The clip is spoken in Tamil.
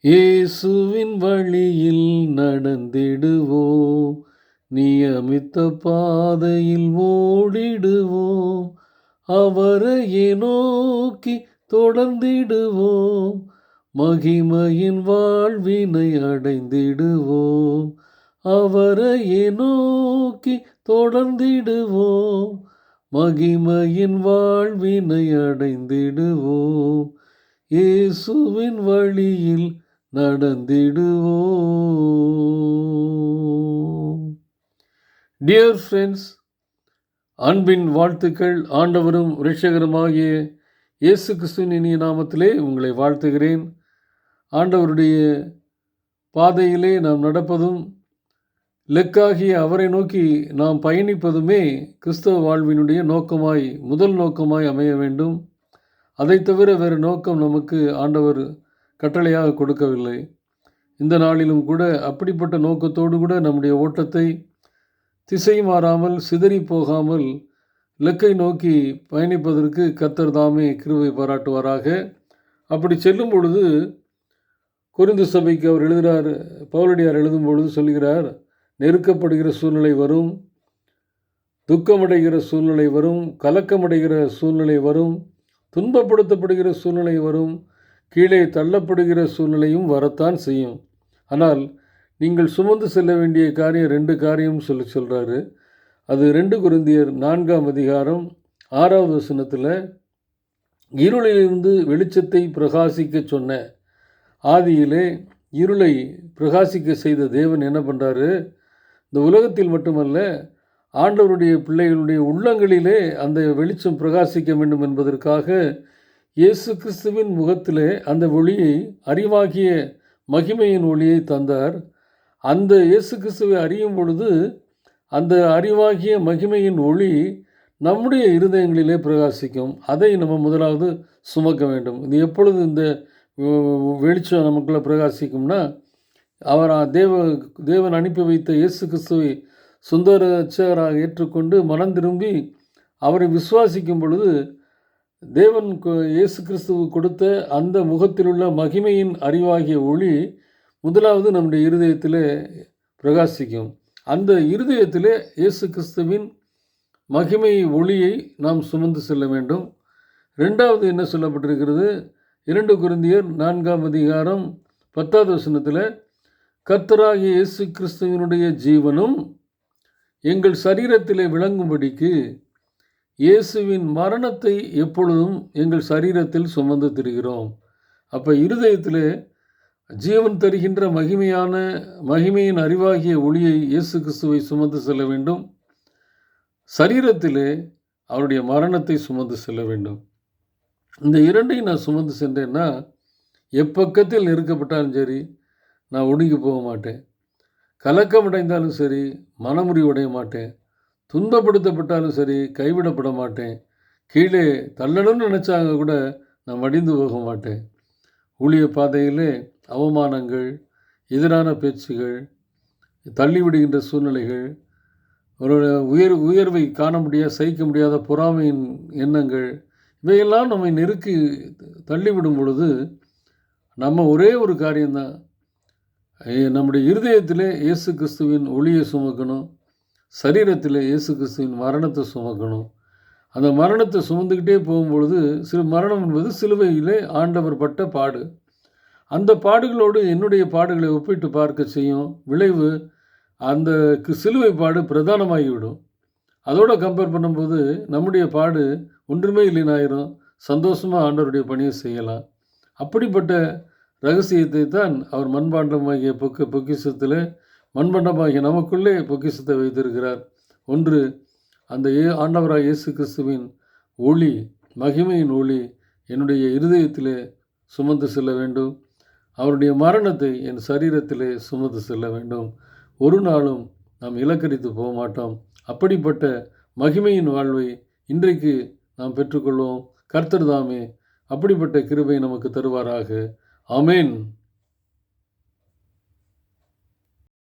இயேசுவின் வழியில் நடந்திடுவோம். நியமித்த பாதையில் ஓடிடுவோம். அவரையே நோக்கி தொடர்ந்திடுவோம். மகிமையின் வாழ்வினை அடைந்திடுவோம். அவரையே நோக்கி தொடர்ந்திடுவோம். மகிமையின் வாழ்வினை அடைந்திடுவோம். இயேசுவின் வழியில் நடந்திடுவோம். டியர் ஃப்ரெண்ட்ஸ் அன்பின் வாழ்த்துக்கள். ஆண்டவரும் இரட்சகருமாகிய இயேசு கிறிஸ்துவின் இனிய நாமத்திலே உங்களை வாழ்த்துகிறேன். ஆண்டவருடைய பாதையிலே நாம் நடப்பதும் லெக்காகிய அவரை நோக்கி நாம் பயணிப்பதுமே கிறிஸ்தவ வாழ்வினுடைய நோக்கமாய் முதல் நோக்கமாய் அமைய வேண்டும். அதை தவிர வேறு நோக்கம் நமக்கு ஆண்டவர் கட்டளையாக கொடுக்கவில்லை. இந்த நாளிலும் கூட அப்படிப்பட்ட நோக்கத்தோடு கூட நம்முடைய ஓட்டத்தை திசை மாறாமல் சிதறி போகாமல் இலக்கை நோக்கி பயணிப்பதற்கு கத்தர் தாமே கிருவை பாராட்டுவாராக. அப்படி செல்லும் பொழுது குறிந்து சபைக்கு அவர் எழுதுகிறார் பவுலடியார் எழுதும் பொழுது சொல்கிறார் நெருக்கப்படுகிற சூழ்நிலை வரும் துக்கமடைகிற சூழ்நிலை வரும் கலக்கமடைகிற சூழ்நிலை வரும் துன்பப்படுத்தப்படுகிற சூழ்நிலை வரும் கீழே தள்ளப்படுகிற சூழ்நிலையும் வரத்தான் செய்யும். ஆனால் நீங்கள் சுமந்து செல்ல வேண்டிய காரியம் ரெண்டு காரியம் சொல்லி சொல்கிறாரு அது ரெண்டு குருந்தியர் நான்காம் அதிகாரம் ஆறாவது வசனத்தில் இருளிலிருந்து வெளிச்சத்தை பிரகாசிக்க சொன்ன ஆதியிலே இருளை பிரகாசிக்க செய்த தேவன் என்ன பண்ணுறாரு இந்த உலகத்தில் மட்டுமல்ல ஆண்டவருடைய பிள்ளைகளுடைய உள்ளங்களிலே அந்த வெளிச்சம் பிரகாசிக்க வேண்டும் என்பதற்காக இயேசு கிறிஸ்துவின் முகத்திலே அந்த ஒளியை அறிவாகிய மகிமையின் ஒளியை தந்தார். அந்த இயேசு கிறிஸ்துவை அறியும் பொழுது அந்த அறிவாகிய மகிமையின் ஒளி நம்முடைய இருதயங்களிலே பிரகாசிக்கும். அதை நம்ம முதலாவது சுமக்க வேண்டும். இது எப்பொழுது இந்த வெளிச்சம் நமக்குள்ளே பிரகாசிக்கும்னா அவர் தேவ தேவன் அனுப்பி வைத்த இயேசு கிறிஸ்துவை சுந்தர ஏற்றுக்கொண்டு மனம் திரும்பி அவரை விசுவாசிக்கும் பொழுது தேவன் இயேசு கிறிஸ்துவு கொடுத்த அந்த முகத்திலுள்ள மகிமையின் அறிவாகிய ஒளி முதலாவது நம்முடைய இருதயத்தில் பிரகாசிக்கும். அந்த இருதயத்தில் இயேசு கிறிஸ்துவின் மகிமை ஒளியை நாம் சுமந்து செல்ல வேண்டும். ரெண்டாவது என்ன சொல்லப்பட்டிருக்கிறது? இரண்டு குருந்தியர் நான்காம் அதிகாரம் பத்தாவது வசனத்தில் கர்த்தராகிய இயேசு கிறிஸ்துவனுடைய ஜீவனும் எங்கள் சரீரத்திலே விளங்கும்படிக்கு இயேசுவின் மரணத்தை எப்பொழுதும் எங்கள் சரீரத்தில் சுமந்து திரிகிறோம். அப்போ இருதயத்தில் ஜீவன் தருகின்ற மகிமையான மகிமையின் அறிவாகிய ஒளியை இயேசு கிறிஸ்துவை சுமந்து செல்ல வேண்டும். சரீரத்திலே அவருடைய மரணத்தை சுமந்து செல்ல வேண்டும். இந்த இரண்டையும் நான் சுமந்து சென்றேன்னா எப்பக்கத்தில் நெருக்கப்பட்டாலும் சரி நான் ஒடுங்கி போக மாட்டேன். கலக்கமடைந்தாலும் சரி மனமுறிவடைய மாட்டேன். துன்பப்படுத்தப்பட்டாலும் சரி கைவிடப்பட மாட்டேன். கீழே தள்ளணும்னு நினச்சாங்க கூட நான் மடிந்து போக மாட்டேன். ஊழிய பாதையிலே அவமானங்கள் எதிரான பேச்சுகள் தள்ளிவிடுகின்ற சூழ்நிலைகள் ஒரு உயர் உயர்வை காண முடியாத சகிக்க முடியாத பொறாமையின் எண்ணங்கள் இவையெல்லாம் நம்மை நெருக்கி தள்ளிவிடும் பொழுது நம்ம ஒரே ஒரு காரியம்தான். நம்முடைய இருதயத்திலே இயேசு கிறிஸ்துவின் ஒளியை சுமக்கணும். சரீரத்தில் இயேசு கிறிஸ்துவின் மரணத்தை சுமக்கணும். அந்த மரணத்தை சுமந்துக்கிட்டே போகும்பொழுது சிறு மரணம் என்பது சிலுவையிலே ஆண்டவர் பட்ட பாடு. அந்த பாடுகளோடு என்னுடைய பாடுகளை ஒப்பிட்டு பார்க்க செய்யும் விளைவு அந்த சிலுவை பாடு பிரதானமாகிவிடும். அதோடு கம்பேர் பண்ணும்போது நம்முடைய பாடு ஒன்றுமே இல்லைனாயிரும் சந்தோஷமாக ஆண்டவருடைய பணியை செய்யலாம். அப்படிப்பட்ட ரகசியத்தை தான் அவர் மண்பாண்டமாகிய பொக்கு பொக்கிசத்தில் மண்பண்டமாகிய நமக்குள்ளே பொக்கிசத்தை வைத்திருக்கிறார். ஒன்று அந்த ஏ ஆண்டவராக இயேசு கிறிஸ்துவின் ஒளி மகிமையின் ஒளி என்னுடைய இருதயத்திலே சுமந்து செல்ல வேண்டும். அவருடைய மரணத்தை என் சரீரத்திலே சுமந்து செல்ல வேண்டும். ஒரு நாளும் நாம் இலக்கரித்து போக மாட்டோம். அப்படிப்பட்ட மகிமையின் வாழ்வை இன்றைக்கு நாம் பெற்றுக்கொள்வோம். கர்த்தர் தாமே அப்படிப்பட்ட கிருபை நமக்கு தருவாராக. அமேன்